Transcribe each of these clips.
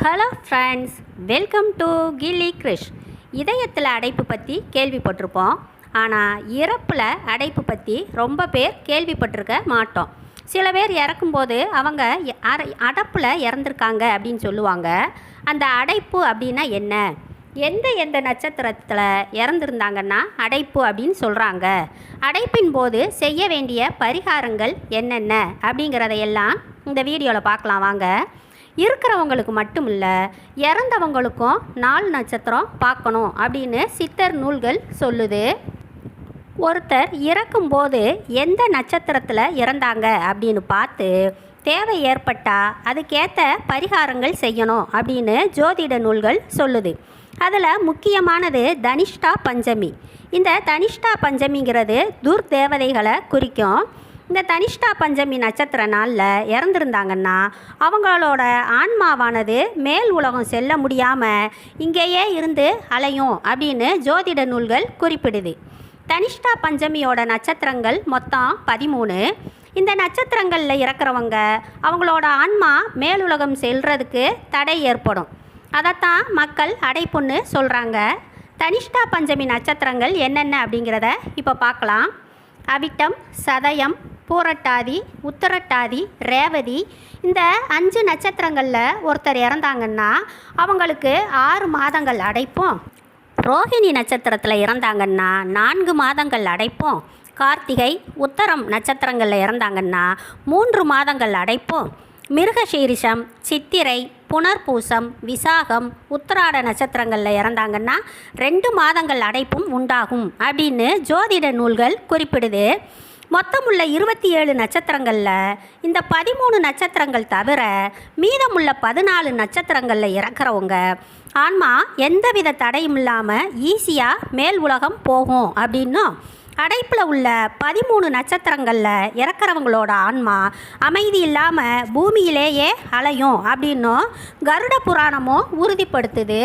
Hello friends welcome to Gilli Krish இதயத்தில் அடைப்பு பற்றி கேள்விப்பட்டிருப்போம். ஆனால் இறப்பில் அடைப்பு பற்றி ரொம்ப பேர் கேள்விப்பட்டிருக்க மாட்டோம். சில பேர் இறக்கும்போது அவங்க அரை அடப்பில் இறந்துருக்காங்க அப்படின்னு சொல்லுவாங்க. அந்த அடைப்பு அப்படின்னா என்ன? எந்த எந்த நட்சத்திரத்தில் இறந்துருந்தாங்கன்னா அடைப்பு அப்படின்னு சொல்கிறாங்க அடைப்பின் போது செய்ய வேண்டிய பரிகாரங்கள் என்னென்ன அப்படிங்கிறதையெல்லாம் இந்த வீடியோவில் பார்க்கலாம். வாங்க. இருக்கிறவங்களுக்கு மட்டும் இல்லை இறந்தவங்களுக்கும் நாலு நட்சத்திரம் பார்க்கணும் அப்படின்னு சித்தர் நூல்கள் சொல்லுது. ஒருத்தர் இறக்கும்போது எந்த நட்சத்திரத்தில் இறந்தாங்க அப்படின்னு பார்த்து தேவை ஏற்பட்டால் அதுக்கேற்ற பரிகாரங்கள் செய்யணும் அப்படின்னு ஜோதிட நூல்கள் சொல்லுது. அதில் முக்கியமானது தனிஷ்டா பஞ்சமி. இந்த தனிஷ்டா பஞ்சமிங்கிறது துர்தேவதைகளை குறிக்கும். இந்த தனிஷ்டா பஞ்சமி நட்சத்திர நாளில் இறந்துருந்தாங்கன்னா அவங்களோட ஆன்மாவானது மேல் உலகம் செல்ல முடியாமல் இங்கேயே இருந்து அலையும் அப்படின்னு ஜோதிட நூல்கள் குறிப்பிடுது. தனிஷ்டா பஞ்சமியோட நட்சத்திரங்கள் மொத்தம் பதிமூணு. இந்த நட்சத்திரங்களில் இறக்குறவங்க அவங்களோட ஆன்மா மேலுலகம் செல்றதுக்கு தடை ஏற்படும். அதைத்தான் மக்கள் அடைப்புன்னு சொல்கிறாங்க தனிஷ்டா பஞ்சமி நட்சத்திரங்கள் என்னென்ன அப்படிங்கிறத இப்போ பார்க்கலாம். அவிட்டம் சதயம் பூரட்டாதி உத்தரட்டாதி ரேவதி. இந்த அஞ்சு நட்சத்திரங்களில் ஒருத்தர் இறந்தாங்கன்னா அவங்களுக்கு ஆறு மாதங்கள் அடைப்போம். ரோஹிணி நட்சத்திரத்தில் இறந்தாங்கன்னா நான்கு மாதங்கள் அடைப்போம். கார்த்திகை உத்தரம் நட்சத்திரங்களில் இறந்தாங்கன்னா மூன்று மாதங்கள் அடைப்போம். மிருகசீரிஷம் சித்திரை புனர்பூசம் விசாகம் உத்திராட நட்சத்திரங்களில் இறந்தாங்கன்னா ரெண்டு மாதங்கள் அடைப்பும் உண்டாகும் அப்படின்னு ஜோதிட நூல்கள் குறிப்பிடுது. மொத்தமுள்ள இருபத்தி ஏழு நட்சத்திரங்களில் இந்த பதிமூணு நட்சத்திரங்கள் தவிர மீதமுள்ள பதினாலு நட்சத்திரங்களில் இறக்குறவங்க. ஆன்மா எந்தவித தடையும் இல்லாமல் ஈஸியாக மேல் உலகம் போகும் அப்படின்னும் அடைப்பில் உள்ள பதிமூணு நட்சத்திரங்களில் இறக்குறவங்களோட ஆன்மா அமைதி இல்லாமல் பூமியிலேயே அலையும் அப்படின்னும் கருட புராணமும் உறுதிப்படுத்துது.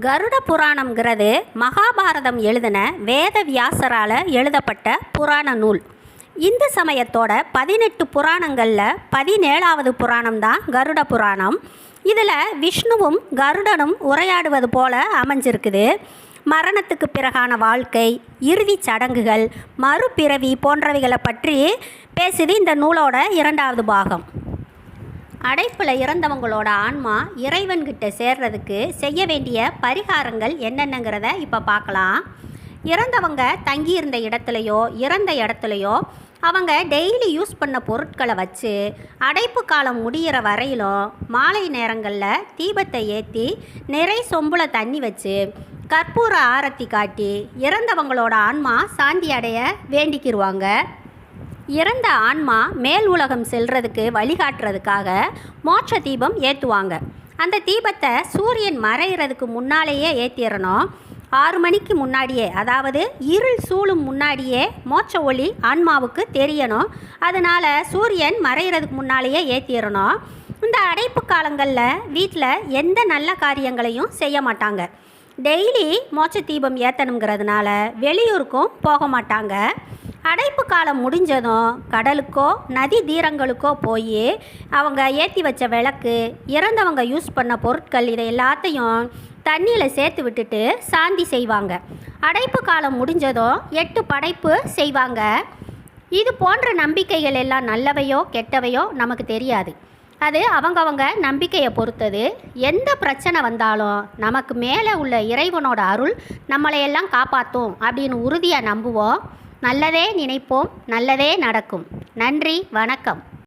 கருட புராணம்ங்கிறது மகாபாரதம் எழுதின வேத வியாசரால் எழுதப்பட்ட புராண நூல். இந்து சமயத்தோட பதினெட்டு புராணங்களில் பதினேழாவது புராணம் தான் கருட புராணம். இதில் விஷ்ணுவும் கருடனும் உரையாடுவது போல அமைஞ்சிருக்குது. மரணத்துக்கு பிறகான வாழ்க்கை இறுதிச் சடங்குகள் மறுபிறவி போன்றவைகளை பற்றி பேசுது இந்த நூலோட இரண்டாவது பாகம். அடைப்பில் இறந்தவங்களோட ஆன்மா இறைவன்கிட்ட சேர்றதுக்கு செய்ய வேண்டிய பரிகாரங்கள் என்னென்னங்கிறத இப்போ பார்க்கலாம். இறந்தவங்க தங்கியிருந்த இடத்துலையோ இறந்த இடத்துலையோ அவங்க டெய்லி யூஸ் பண்ண பொருட்களை வச்சு அடைப்பு காலம் முடியிற வரையிலும் மாலை நேரங்களில் தீபத்தை ஏற்றி நிறை சொம்புல தண்ணி வச்சு கற்பூர ஆரத்தி காட்டி இறந்தவங்களோட ஆன்மா சாந்தி அடைய வேண்டிக்கிடுவாங்க இறந்த ஆன்மா மேல் உலகம் செல்றதுக்கு வழிகாட்டுறதுக்காக மோட்ச தீபம் ஏற்றுவாங்க அந்த தீபத்தை சூரியன் மறையிறதுக்கு முன்னாலேயே ஏற்றிடணும் ஆறு மணிக்கு முன்னாடியே அதாவது இருள் சூழும் முன்னாடியே மோட்ச ஒளி ஆன்மாவுக்கு தெரியணும். அதனால் சூரியன் மறையிறதுக்கு முன்னாலேயே ஏற்றிடணும் இந்த அடைப்பு காலங்களில் வீட்டில் எந்த நல்ல காரியங்களையும் செய்ய மாட்டாங்க. டெய்லி மோட்ச தீபம் ஏற்றணுங்கிறதுனால வெளியூருக்கும் போக மாட்டாங்க. அடைப்பு காலம் முடிஞ்சதும் கடலுக்கோ நதி தீரங்களுக்கோ போய் அவங்க ஏற்றி வச்ச விளக்கு இறந்தவங்க யூஸ் பண்ண பொருட்கள் இதை எல்லாத்தையும் தண்ணியில் சேர்த்து விட்டுட்டு சாந்தி செய்வாங்க. அடைப்பு காலம் முடிஞ்சதும் எட்டு படைப்பு செய்வாங்க. இது போன்ற நம்பிக்கைகள் எல்லாம் நல்லவையோ கெட்டவையோ நமக்கு தெரியாது. அது அவங்கவங்க நம்பிக்கையை பொறுத்தது. எந்த பிரச்சனை வந்தாலும் நமக்கு மேலே உள்ள இறைவனோட அருள் நம்மளையெல்லாம் காப்பாற்றும் அப்படின்னு உறுதியாக நம்புவோம். நல்லதே நினைப்போம் நல்லதே நடக்கும். நன்றி வணக்கம்.